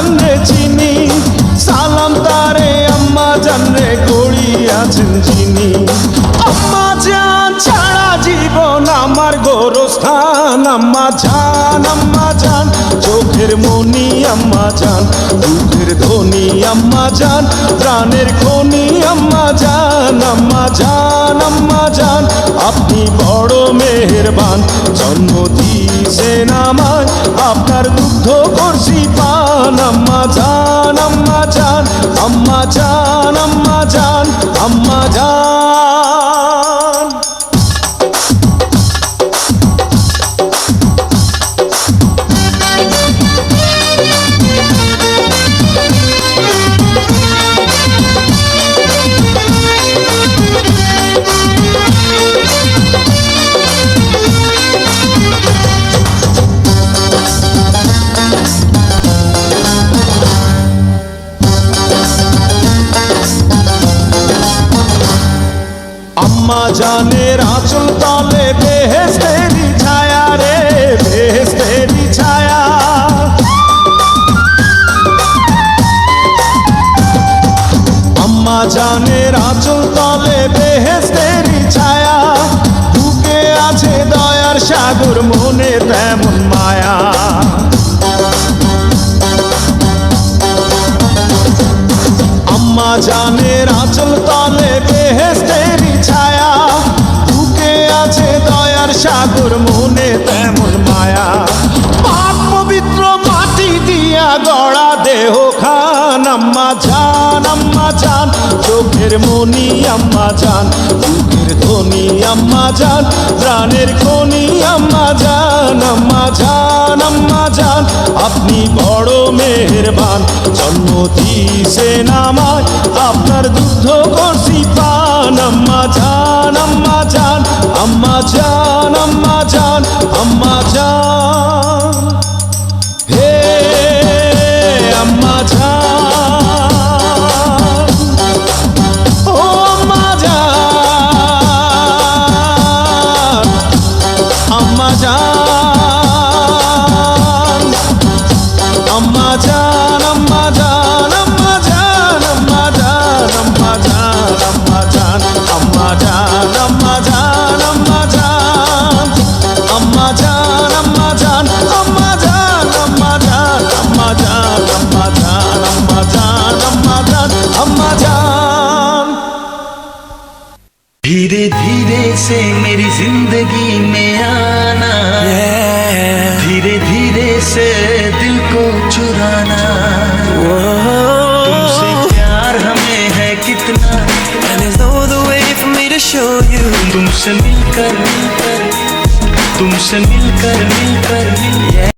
জানরে চিনি। সালাম তারে, আম্মা জানরে গড়ি আছেন চিনি আম্মা জান ছাড়া জীবন আমার গোরস্থান, আম্মা জান আম্মা জান। চোখের মনি আম্মা জান, দুধের ধ্বনি আম্মা জান, প্রাণের খনি আম্মা জান আম্মা জান আম্মা জান। আপনি বড় মেহেরবান, জন্ম দিয়েছেন আমায়। আপনার দুগ্ধ করছি পান, আম্মা জান আম্মা জান আম্মা জান আম্মা জান আম্মা জান। জানের আঁচল তলে বেহেস্তেরি ছায়া রে বেহেস্তেরি ছায়া আম্মা আঁচল তলে বেহেস্তেরি ছায়া আছে দয়ার সাগর মনে তেমন মায়া। আম্মা জানের আঁচল তলে বেহেস্তেরি সাগর মনে তেমন মায়া। পাক পবিত্র মাটি দিয়া গড়া দেহ খান, আম্মা জান আম্মা জান। চোখের মনি, আম্মা জান। বুকের ধ্বনি আম্মা জান। প্রাণের খনি, আম্মা জান আম্মা জান আম্মা জান। আপনি বড় মেহেরবান, জন্ম দিয়েছেন আমায় আপনার দুগ্ধ করছি পান আম্মা জান আম্মা জান। আম্মা আম্মা জান আম্মা জান। जान धीरे धीरे से मेरी ज़िंदगी में आना। धीरे धीरे से दिल को चुराना। तुमसे प्यार हमें है कितना। तुमसे मिलकर मिलकर तुमसे मिलकर मिलकर मिल